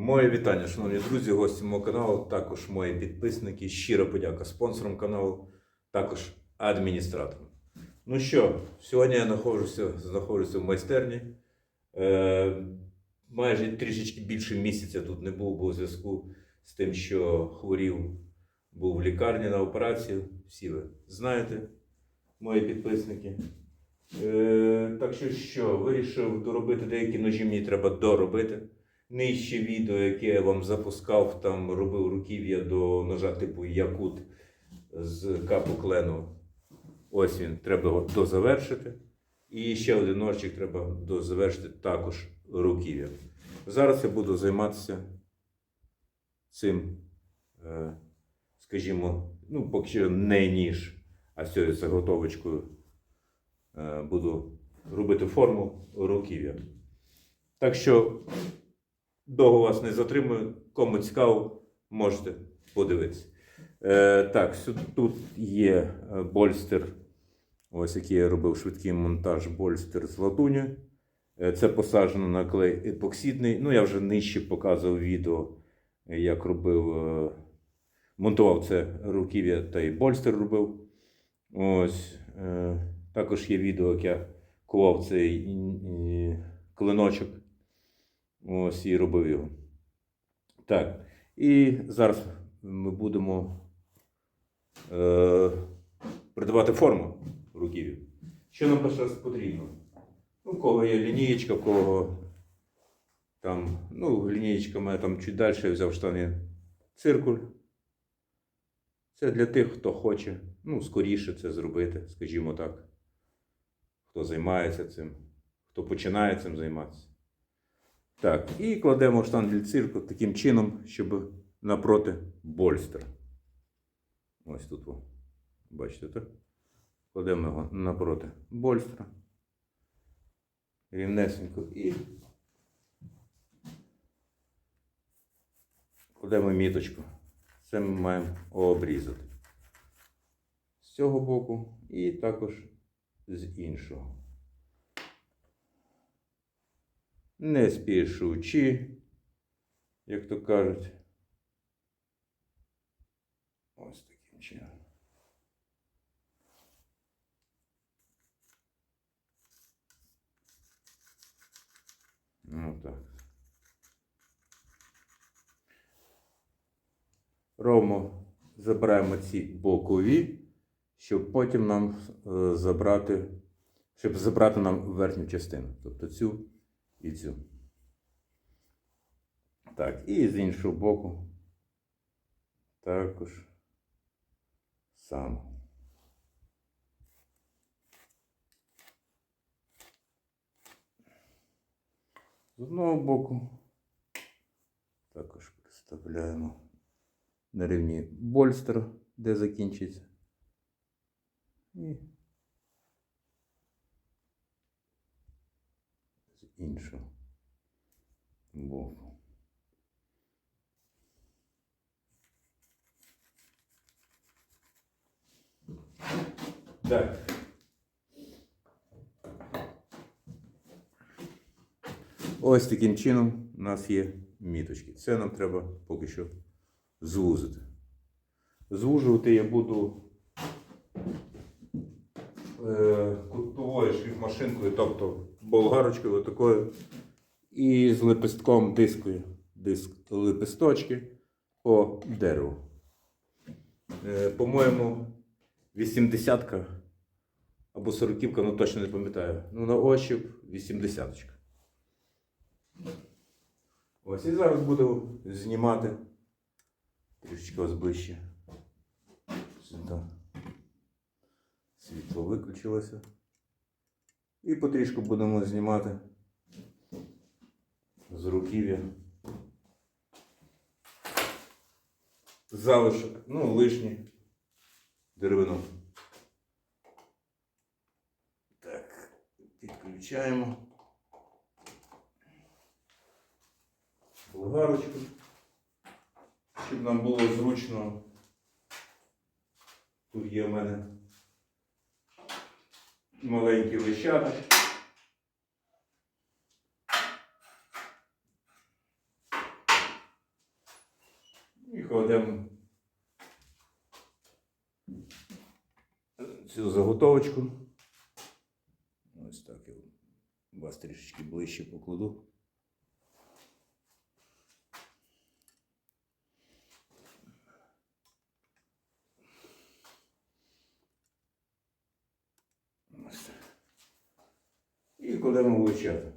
Моє вітання, шановні друзі, гості мого каналу, також мої підписники. Щира подяка спонсорам каналу, також адміністраторам. Ну що, сьогодні я знаходжуся, знаходжуся в майстерні. Е, майже трішечки більше місяця тут не був, бо у зв'язку з тим, що хворів, був в лікарні на операцію. Всі ви знаєте, мої підписники. Е, так що що, вирішив доробити деякі ножі, мені треба доробити. Нижче відео, яке я вам запускав, там робив руків'я до ножа типу Якут з капу клену. Ось він, треба його дозавершити. І ще один ножчик треба дозавершити також руків'я. Зараз я буду займатися цим, е, скажімо, ну, поки що не ніж, а цією заготовочкою е, буду робити форму руків'я. Так що довго вас не затримую. Кому цікаво, можете подивитися. Е, так, тут є е, больстер, ось який я робив швидкий монтаж больстер з латуні. Е, Це посаджено на клей епоксидний. Ну, я вже нижче показував відео, е, як робив, е, монтував це руків'я та й больстер робив. Ось. е, Також є відео, як я кував цей м, клиночок. Ось і робив його. Так. І зараз ми будемо е, придавати форму руків'ю. Що нам перше потрібно? Ну, у кого є лінієчка, у кого там, ну, лінієчка мене там чуть далі я взяв штани циркуль. Це для тих, хто хоче, ну, скоріше це зробити, скажімо так. Хто займається цим, хто починає цим займатися. Так, і кладемо штангель цирку таким чином, щоб напроти больстера. Ось тут. Бачите, так? Кладемо його напроти больстера. Рівнесенько і кладемо міточку. Це ми маємо обрізати. З цього боку і також з іншого. Не спішучи, як то кажуть. Ось таким чином. Ну так. Ровно забираємо ці бокові, щоб потім нам е, забрати, щоб забрати нам верхню частину, тобто цю і цю. Так, і з іншого боку також само. З одного боку також представляємо на рівні больстер, де закінчиться. І іншого боку. Так. Ось таким чином у нас є міточки. Це нам треба поки що звузити. Звужувати я буду е, кутовою шрифмашинкою, тобто болгарочкою такою, і з лепестком дискою. Диск лепесточки по дереву. Е, по-моєму, 80-ка або 40-ка, ну точно не пам'ятаю. Ну, на ощуп 80-ка. Ось і зараз буду знімати трішечки ось ближче. Світло виключилося. І потрішку будемо знімати з руків'я. Залишок, ну, лишнє деревину. Так, підключаємо. болгарочку, щоб нам було зручно. Тут є в мене маленькі лищата. кладемо цю заготовочку. Ось так я вас трішечки ближче покладу. Ось так. І ми вилучати.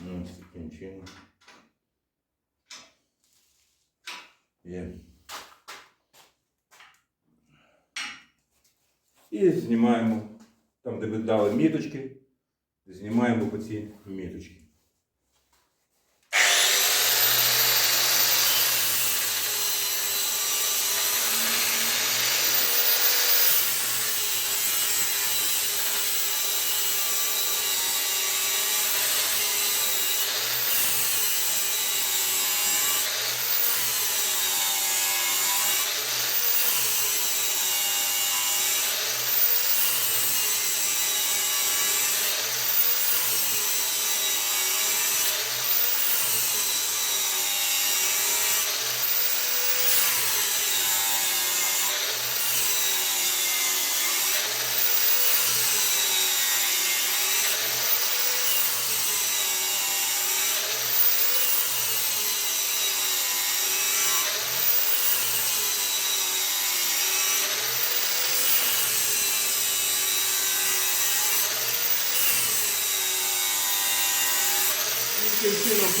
Ну, ось таким чином. Є. І знімаємо, там, де ви дали міточки, знімаємо по ці міточки.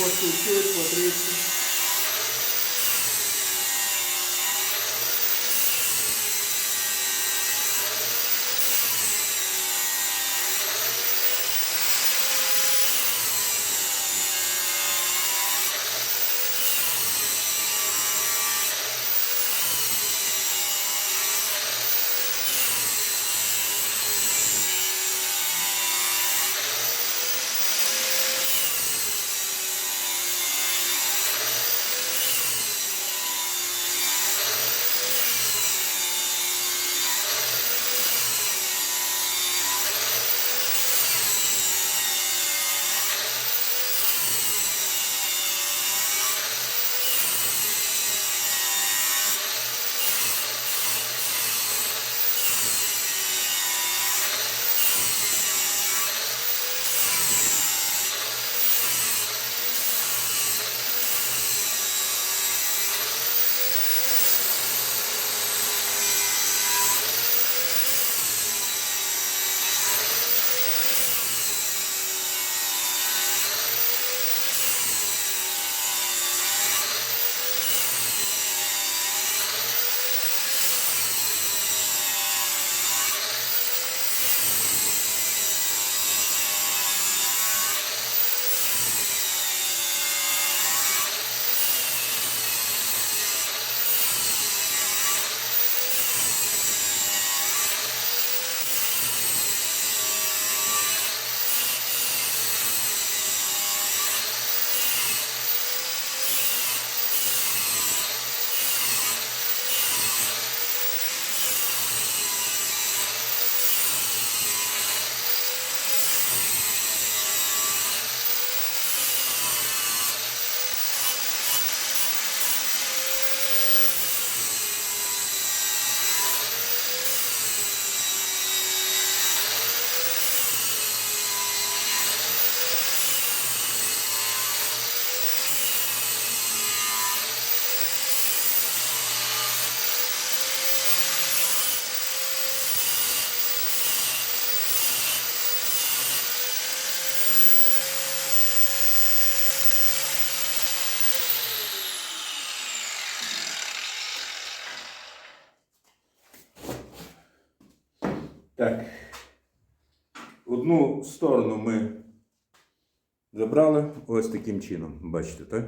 по 4, по забрали ось таким чином. Бачите, так?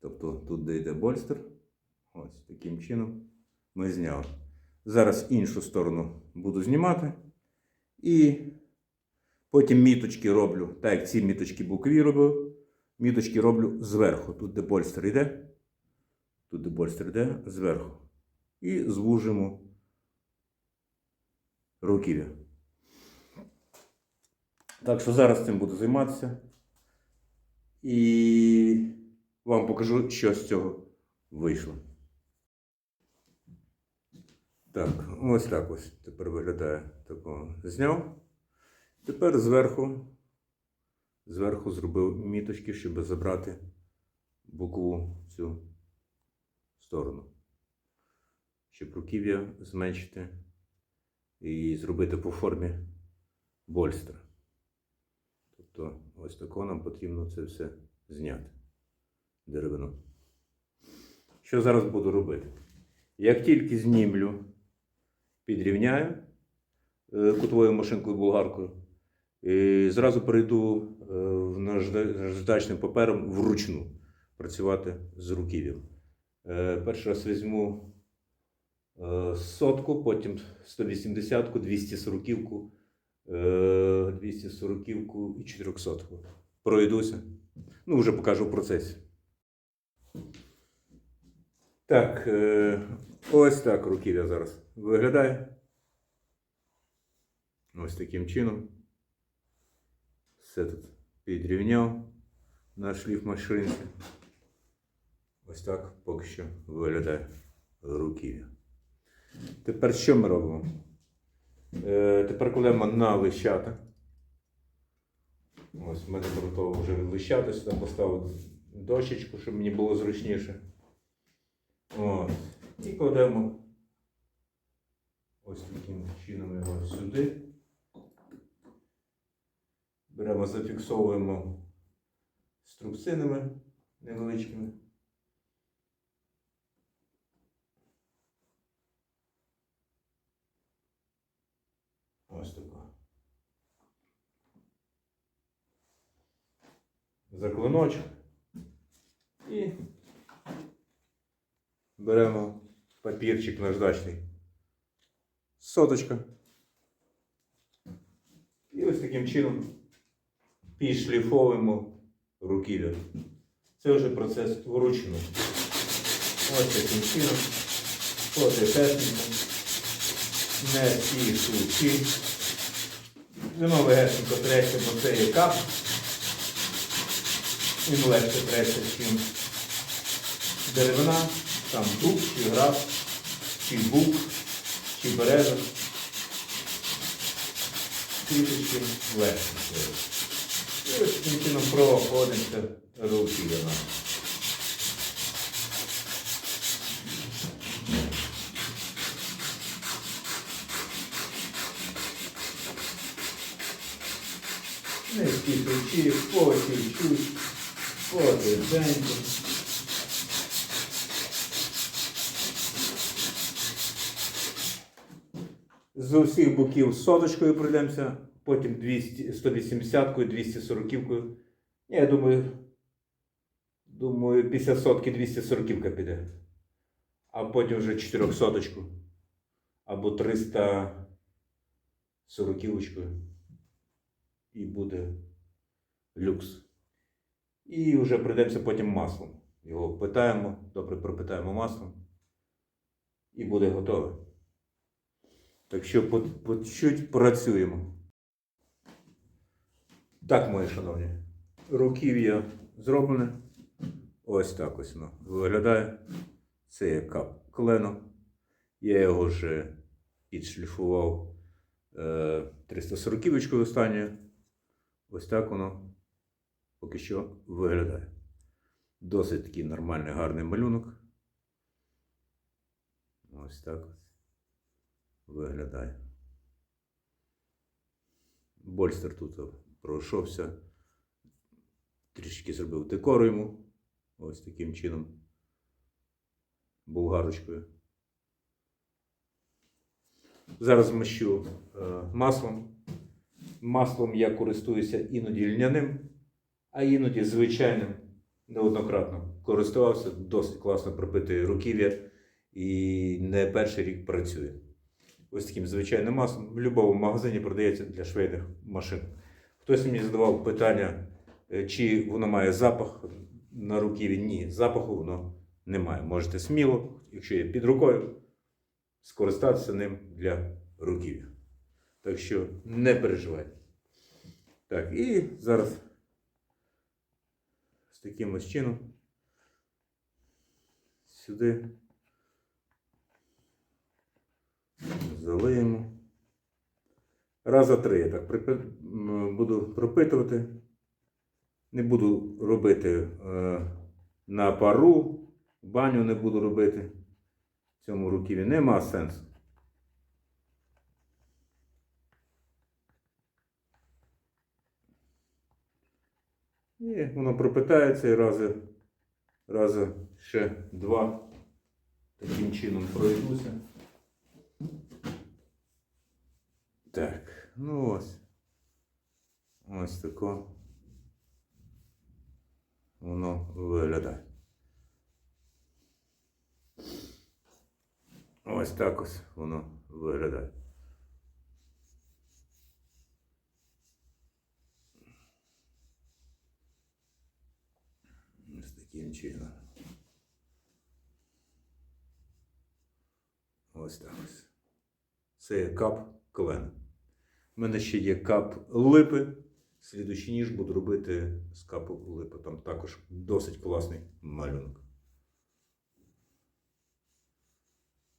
Тобто тут де йде больстер. Ось таким чином ми зняли. Зараз іншу сторону буду знімати. І Потім міточки роблю, так як ці міточки бокові робив, міточки роблю зверху. Тут, де больстер йде, тут, де больстер йде, зверху. І звужимо руків'я. Так що зараз цим буду займатися. І вам покажу, що з цього вийшло. Так, ось так ось тепер виглядає такого. Зняв. Тепер зверху, зверху зробив міточки, щоб забрати бокову цю сторону. Щоб руків'я зменшити і зробити по формі больстра. Тобто ось тако нам потрібно це все зняти. Деревину. Що зараз буду робити? Як тільки знімлю, підрівняю е, кутовою машинкою болгаркою, і зразу перейду е, в наждачним папером вручну працювати з руків'ям. Е, Перший раз візьму сотку, потім 180-ку, 240-ку, е, 240-ку і 400-ку. Пройдуся. Ну, вже покажу в процесі. Так, е, ось так руків'я зараз виглядає. Ось таким чином. Все тут підрівняв на шліф машинці. Ось так поки що виглядає руків'я. Тепер що ми робимо? Е, тепер кладемо на лищата. Ось в мене готово вже лищата, сюди поставив дощечку, щоб мені було зручніше. От. І кладемо ось таким чином його сюди. Беремо, зафіксовуємо струбцинами невеличкими. Ось тако. За клиночок. І беремо папірчик наждачний. Соточка. І ось таким чином підшліфовуємо руків'я. Це вже процес вручну. Ось таким чином. Потихесенько. Не спішучи. Нема легесенько треться, бо це є кап. Він легше треться, чим деревина, там дуб, чи граб, чи бук, чи береза. Трішечки легше. І ось таким чином проходимося руки до нас. Не спішучи, по чуть-чуть, потихеньку. З усіх боків соточкою пройдемося, потім 200, 180-кою, 240-кою. Я думаю, думаю, після сотки 240-ка піде. А потім вже 400-очку. Або 340-очкою. І буде люкс. І вже пройдемося потім маслом. Його питаємо, добре пропитаємо маслом. І буде готове. Так що по, чуть працюємо. Так, мої шановні, руків'я зроблене. Ось так ось воно виглядає. Це є кап клено. Я його вже підшліфував е, 340 очкою останньою. Ось так воно поки що виглядає. Досить такий нормальний гарний малюнок. Ось так виглядає. Больстер тут пройшовся. Трішки зробив декору йому. Ось таким чином. Булгарочкою. Зараз змащу е, маслом. Маслом я користуюся іноді льняним, а іноді звичайним неоднократно користувався. Досить класно пропити руків'я і не перший рік працює. Ось таким звичайним маслом. В будь-якому магазині продається для швейних машин. Хтось мені задавав питання, е, чи воно має запах на руківі. Ні, запаху воно немає. Можете сміло, якщо є під рукою, скористатися ним для руків'я. Так що не переживайте. Так, і зараз таким ось чином сюди залиємо. Раза три я так буду пропитувати. Не буду робити е, на пару, баню не буду робити. В цьому руківі нема сенсу. І воно пропитається і рази, рази ще два таким чином пройдуся. Так, ну ось. Ось тако. Воно виглядає. Ось так ось воно виглядає. Ось таким чином. Ось так ось. Це є кап клен. У мене ще є кап липи. Слідуючий ніж буду робити з капу липи. Там також досить класний малюнок.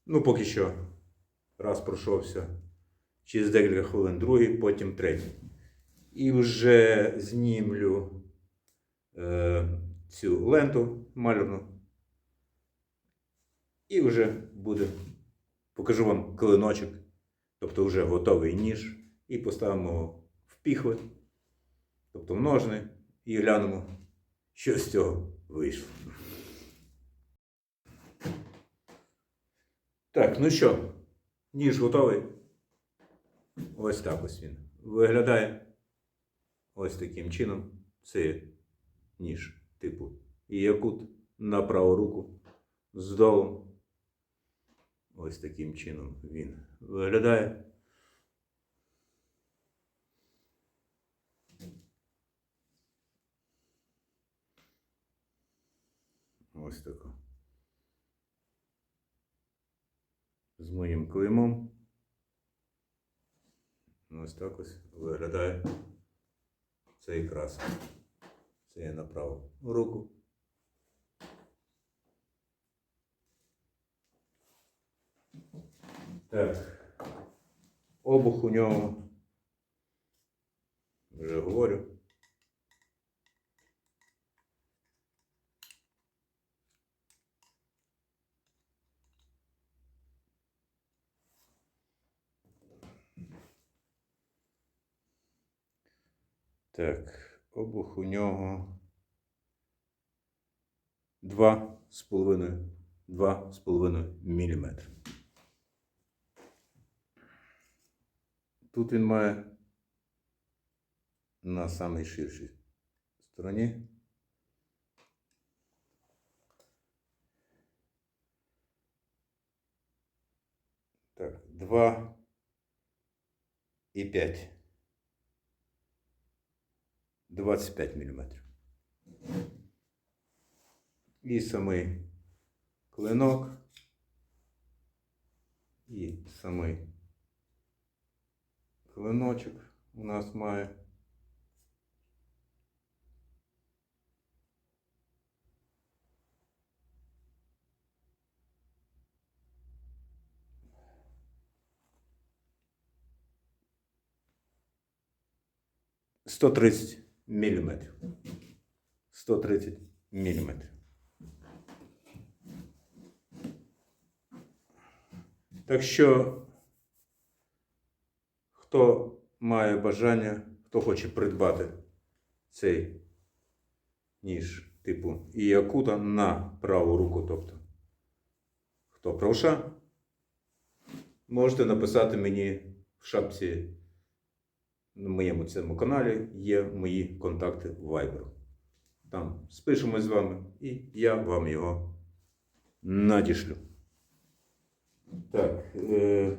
Ну, поки що раз пройшовся через декілька хвилин, другий, потім третій. І вже знімлю е, цю ленту малюну. І вже буде. Покажу вам клиночок, тобто вже готовий ніж, і поставимо його в піхви, тобто в ножни, і глянемо, що з цього вийшло. Так, ну що, ніж готовий. Ось так ось він виглядає. Ось таким чином. Це ніж типу якут на праву руку з долом. Ось таким чином він виглядає. Ось тако. З моїм клеймом. Ось так ось виглядає цей крас. Це я на руку. Так. Обух у нього. Вже говорю. Так, обух у нього два з половиною, два з половиною міліметри. Тут він має на самій стороні. Так, 2 і 5. 25 мм. І самий клинок, і самий клиночок у нас має. Сто тридцять Міліметрів. 130 міліметрів. Так що хто має бажання, хто хоче придбати цей ніж типу Іакута на праву руку, тобто хто правша, можете написати мені в шапці на моєму цьому каналі є мої контакти в Viber. Там спишемось з вами і я вам його надішлю. Так. Е-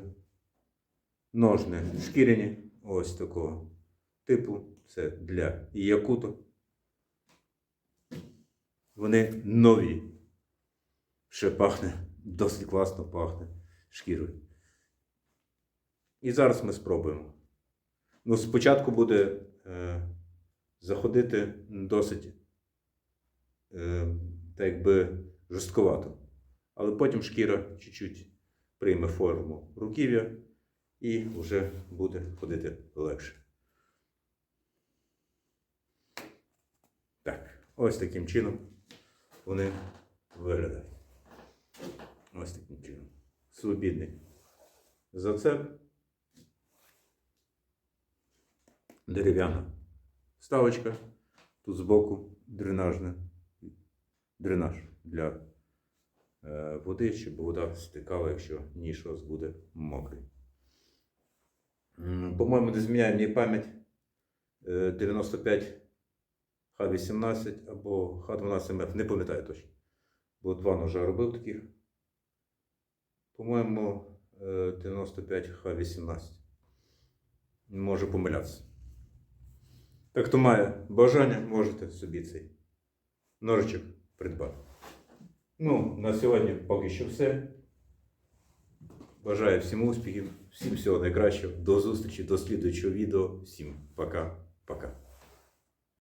ножни шкіряні, ось такого типу, це для якуту. Вони нові. Ще пахне, досить класно пахне шкірою. І зараз ми спробуємо. Ну, спочатку буде е, заходити досить е, так якби жорстковато. Але потім шкіра чуть-чуть прийме форму руків'я і вже буде ходити легше. Так, ось таким чином вони виглядають. Ось таким чином. Свобідний зацеп. Дерев'яна ставочка. Тут збоку дренажне, дренаж для е, води, щоб вода стикала, якщо ніж вас буде мокрий. По-моєму, не зміняє мені пам'ять е, 95 Х18 або Х12МФ, не пам'ятаю точно. Бо два ножа робив таких. По-моєму, е, 95 Х18. Можу помилятися. Так хто має бажання, можете собі цей ножичок придбати. Ну, на сьогодні поки що все. Бажаю всім успіхів, всім всього найкращого. До зустрічі, до слідуючого відео. Всім пока-пока.